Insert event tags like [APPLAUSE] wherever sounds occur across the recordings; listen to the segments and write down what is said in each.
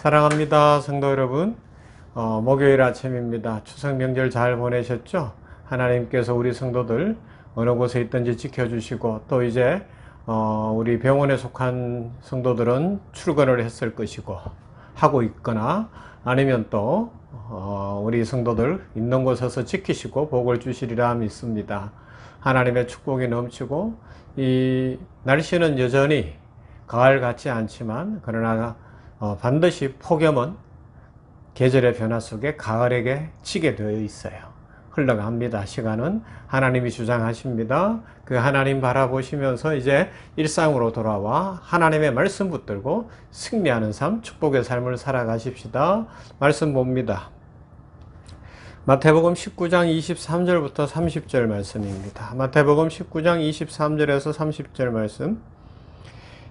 사랑합니다 성도 여러분. 어, 목요일 아침입니다. 추석 명절 잘 보내셨죠? 하나님께서 우리 성도들 어느 곳에 있든지 지켜주시고 또 이제 어, 우리 병원에 속한 성도들은 출근을 했을 것이고 하고 있거나 아니면 또 어, 우리 성도들 있는 곳에서 지키시고 복을 주시리라 믿습니다. 하나님의 축복이 넘치고 이 날씨는 여전히 가을 같지 않지만 그러나 어, 반드시 폭염은 계절의 변화 속에 가을에게 치게 되어 있어요. 흘러갑니다. 시간은 하나님이 주장하십니다. 그 하나님 바라보시면서 이제 일상으로 돌아와 하나님의 말씀 붙들고 승리하는 삶, 축복의 삶을 살아가십시다. 말씀 봅니다. 마태복음 19장 23절부터 30절 말씀입니다. 마태복음 19장 23절에서 30절 말씀.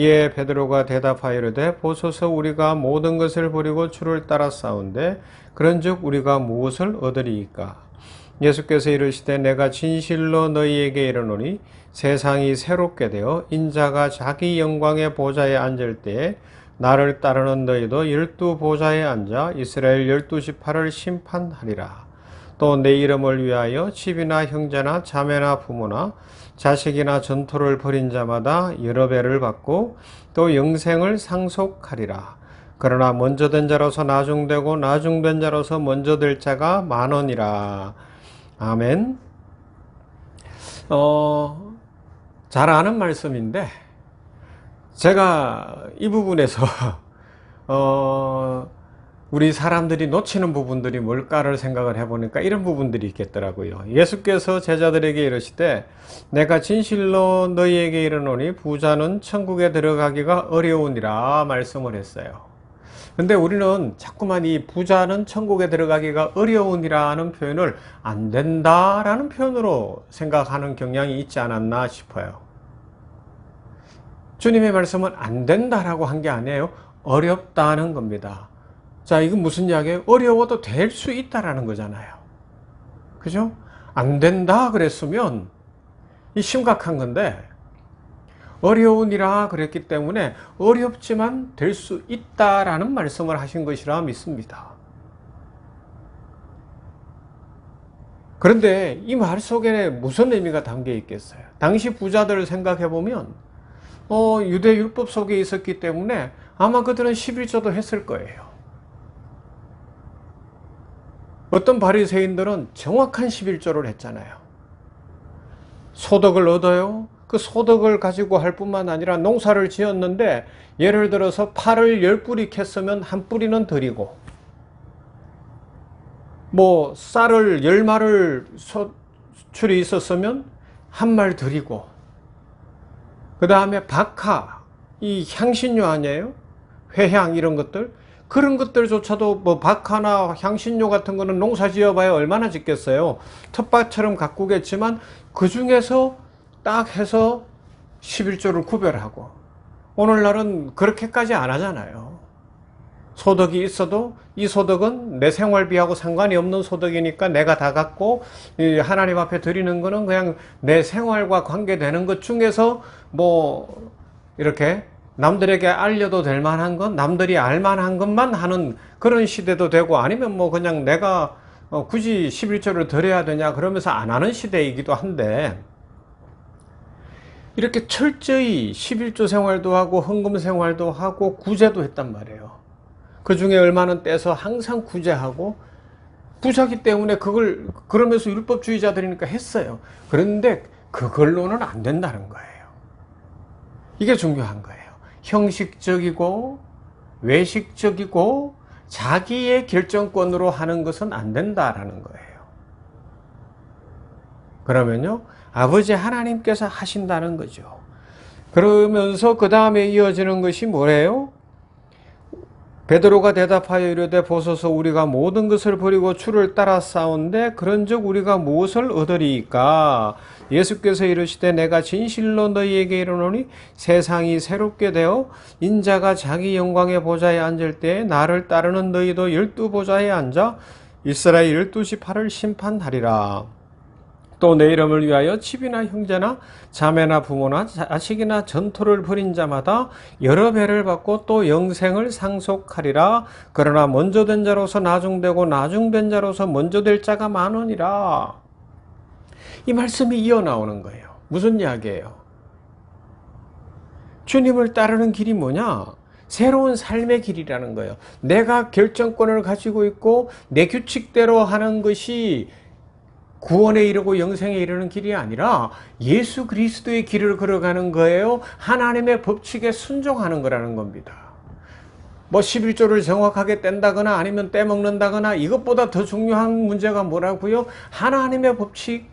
이에 베드로가 대답하여 이르되 보소서 우리가 모든 것을 버리고 주를 따라 싸운데 그런즉 우리가 무엇을 얻으리이까? 예수께서 이르시되 내가 진실로 너희에게 이르노니 세상이 새롭게 되어 인자가 자기 영광의 보좌에 앉을 때에 나를 따르는 너희도 열두 보좌에 앉아 이스라엘 열두 지파를 심판하리라. 또 내 이름을 위하여 집이나 형제나 자매나 부모나 자식이나 전토를 벌인 자마다 여러 배를 받고 또 영생을 상속하리라. 그러나 먼저 된 자로서 나중되고 나중된 자로서 먼저 될 자가 많으니라. 아멘. 어, 잘 아는 말씀인데 제가 이 부분에서 [LAUGHS] 어, 우리 사람들이 놓치는 부분들이 뭘까를 생각을 해보니까 이런 부분들이 있겠더라고요. 예수께서 제자들에게 이르시되 내가 진실로 너희에게 이르노니 부자는 천국에 들어가기가 어려우니라 말씀을 했어요. 근데 우리는 자꾸만 이 부자는 천국에 들어가기가 어려우니라는 표현을 안 된다라는 표현으로 생각하는 경향이 있지 않았나 싶어요. 주님의 말씀은 안 된다라고 한 게 아니에요. 어렵다는 겁니다. 자, 이건 무슨 이야기예요? 어려워도 될 수 있다라는 거잖아요. 그죠? 안 된다 그랬으면 이 심각한 건데 어려우니라 그랬기 때문에 어렵지만 될 수 있다라는 말씀을 하신 것이라 믿습니다. 그런데 이 말 속에 무슨 의미가 담겨 있겠어요? 당시 부자들을 생각해 보면 어, 유대 율법 속에 있었기 때문에 아마 그들은 11조도 했을 거예요. 어떤 바리새인들은 정확한 11조를 했잖아요. 소득을 얻어요. 그 소득을 가지고 할 뿐만 아니라 농사를 지었는데 예를 들어서 파를 10뿌리 캤으면 한 뿌리는 드리고 뭐 쌀을 10마를 소출이 있었으면 한 말 드리고 그 다음에 박하 이 향신료 아니에요? 회향 이런 것들 그런 것들조차도 뭐 박하나 향신료 같은 거는 농사 지어봐야 얼마나 짓겠어요. 텃밭처럼 가꾸겠지만 그 중에서 딱 해서 11조를 구별하고 오늘날은 그렇게까지 안 하잖아요. 소득이 있어도 이 소득은 내 생활비하고 상관이 없는 소득이니까 내가 다 갖고 하나님 앞에 드리는 거는 그냥 내 생활과 관계되는 것 중에서 뭐 이렇게 남들에게 알려도 될 만한 건 남들이 알 만한 것만 하는 그런 시대도 되고 아니면 뭐 그냥 내가 어 굳이 11조를 드려야 되냐 그러면서 안 하는 시대이기도 한데 이렇게 철저히 11조 생활도 하고 헌금 생활도 하고 구제도 했단 말이에요. 그 중에 얼마는 떼서 항상 구제하고 부자기 때문에 그걸 그러면서 율법주의자들이니까 했어요. 그런데 그걸로는 안 된다는 거예요. 이게 중요한 거예요. 형식적이고 외식적이고 자기의 결정권으로 하는 것은 안 된다라는 거예요. 그러면요, 아버지 하나님께서 하신다는 거죠. 그러면서 그 다음에 이어지는 것이 뭐래요? 베드로가 대답하여 이르되 보소서 우리가 모든 것을 버리고 주를 따라 싸운데 그런즉 우리가 무엇을 얻으리이까? 예수께서 이르시되 내가 진실로 너희에게 이르노니 세상이 새롭게 되어 인자가 자기 영광의 보좌에 앉을 때 나를 따르는 너희도 열두 보좌에 앉아 이스라엘 열두 지파를 심판하리라 또 내 이름을 위하여 집이나 형제나 자매나 부모나 자식이나 전토를 벌인 자마다 여러 배를 받고 또 영생을 상속하리라. 그러나 먼저 된 자로서 나중되고 나중된 자로서 먼저 될 자가 많으니라. 이 말씀이 이어 나오는 거예요. 무슨 이야기예요? 주님을 따르는 길이 뭐냐? 새로운 삶의 길이라는 거예요. 내가 결정권을 가지고 있고 내 규칙대로 하는 것이 구원에 이르고 영생에 이르는 길이 아니라 예수 그리스도의 길을 걸어가는 거예요. 하나님의 법칙에 순종하는 거라는 겁니다. 뭐 11조를 정확하게 뗀다거나 아니면 떼먹는다거나 이것보다 더 중요한 문제가 뭐라고요? 하나님의 법칙,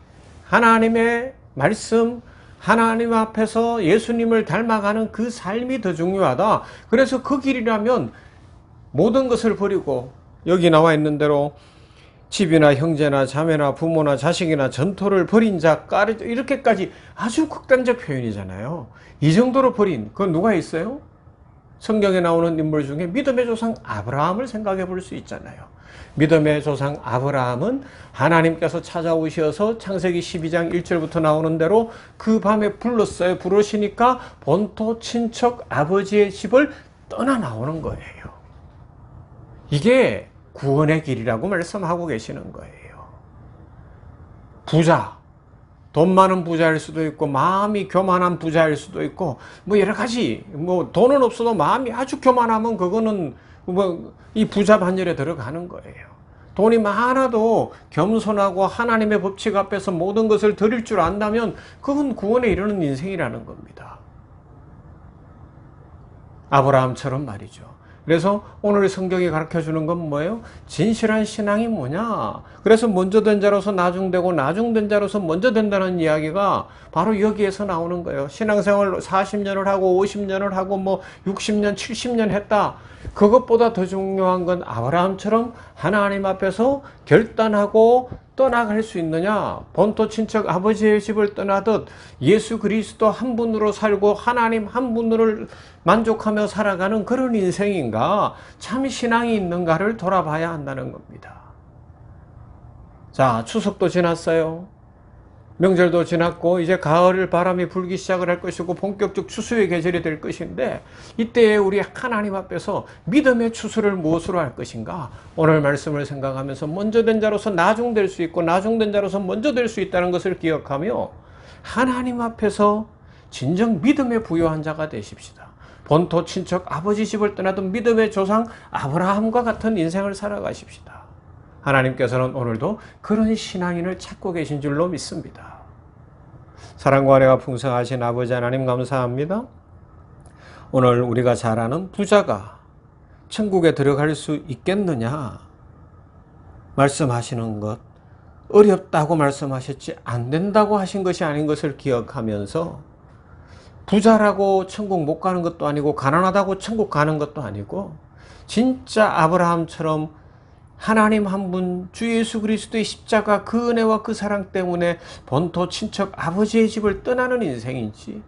하나님의 말씀, 하나님 앞에서 예수님을 닮아가는 그 삶이 더 중요하다. 그래서 그 길이라면 모든 것을 버리고 여기 나와 있는 대로 집이나 형제나 자매나 부모나 자식이나 전토를 벌인 자 까르 이렇게까지 아주 극단적 표현이잖아요. 이 정도로 벌인 그건 누가 있어요? 성경에 나오는 인물 중에 믿음의 조상 아브라함을 생각해 볼 수 있잖아요. 믿음의 조상 아브라함은 하나님께서 찾아오셔서 창세기 12장 1절부터 나오는 대로 그 밤에 불렀어요. 부르시니까 본토 친척 아버지의 집을 떠나 나오는 거예요. 이게 구원의 길이라고 말씀하고 계시는 거예요. 부자, 돈 많은 부자일 수도 있고 마음이 교만한 부자일 수도 있고 뭐 여러 가지 뭐 돈은 없어도 마음이 아주 교만하면 그거는 뭐 이 부자 반열에 들어가는 거예요. 돈이 많아도 겸손하고 하나님의 법칙 앞에서 모든 것을 드릴 줄 안다면 그건 구원에 이르는 인생이라는 겁니다. 아브라함처럼 말이죠. 그래서 오늘 성경이 가르쳐 주는 건 뭐예요? 진실한 신앙이 뭐냐? 그래서 먼저 된 자로서 나중되고 나중된 자로서 먼저 된다는 이야기가 바로 여기에서 나오는 거예요. 신앙생활 40년을 하고 50년을 하고 뭐 60년, 70년 했다. 그것보다 더 중요한 건 아브라함처럼 하나님 앞에서 결단하고 떠나갈 수 있느냐? 본토 친척 아버지의 집을 떠나듯 예수 그리스도 한 분으로 살고 하나님 한 분으로 만족하며 살아가는 그런 인생인가? 참 신앙이 있는가를 돌아봐야 한다는 겁니다. 자, 추석도 지났어요. 명절도 지났고 이제 가을 바람이 불기 시작을 할 것이고 본격적 추수의 계절이 될 것인데 이때에 우리 하나님 앞에서 믿음의 추수를 무엇으로 할 것인가 오늘 말씀을 생각하면서 먼저 된 자로서 나중될 수 있고 나중된 자로서 먼저 될 수 있다는 것을 기억하며 하나님 앞에서 진정 믿음에 부여한 자가 되십시다. 본토 친척 아버지 집을 떠나던 믿음의 조상 아브라함과 같은 인생을 살아가십시다. 하나님께서는 오늘도 그런 신앙인을 찾고 계신 줄로 믿습니다. 사랑과 은혜가 풍성하신 아버지 하나님 감사합니다. 오늘 우리가 잘 아는 부자가 천국에 들어갈 수 있겠느냐 말씀하시는 것 어렵다고 말씀하셨지 안 된다고 하신 것이 아닌 것을 기억하면서 부자라고 천국 못 가는 것도 아니고 가난하다고 천국 가는 것도 아니고 진짜 아브라함처럼 하나님 한 분, 주 예수 그리스도의 십자가 그 은혜와 그 사랑 때문에 본토 친척 아버지의 집을 떠나는 인생인지,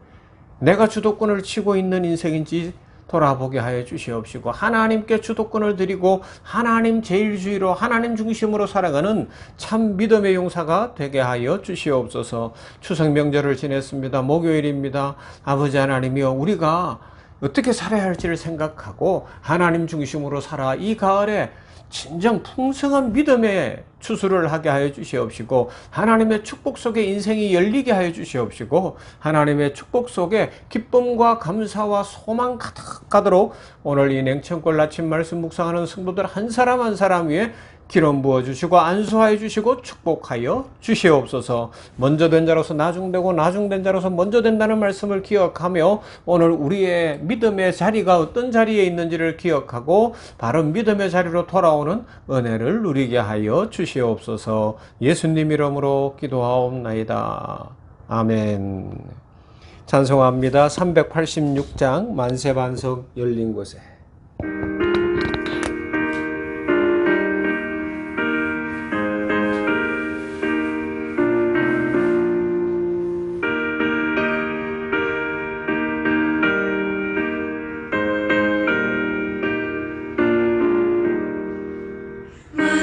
내가 주도권을 치고 있는 인생인지 돌아보게 하여 주시옵시고, 하나님께 주도권을 드리고, 하나님 제일주의로, 하나님 중심으로 살아가는 참 믿음의 용사가 되게 하여 주시옵소서, 추석 명절을 지냈습니다. 목요일입니다. 아버지 하나님이여, 우리가 어떻게 살아야 할지를 생각하고, 하나님 중심으로 살아 이 가을에 진정 풍성한 믿음의 추수를 하게 하여 주시옵시고 하나님의 축복 속에 인생이 열리게 하여 주시옵시고 하나님의 축복 속에 기쁨과 감사와 소망 가득하도록 오늘 이 냉천골 아침 말씀 묵상하는 성도들 한 사람 한 사람 위에 기름 부어 주시고 안수하여 주시고 축복하여 주시옵소서. 먼저 된 자로서 나중되고 나중된 자로서 먼저 된다는 말씀을 기억하며 오늘 우리의 믿음의 자리가 어떤 자리에 있는지를 기억하고 바른 믿음의 자리로 돌아오는 은혜를 누리게 하여 주시옵소서. 예수님 이름으로 기도하옵나이다. 아멘. 찬송합니다. 386장 만세반석 열린 곳에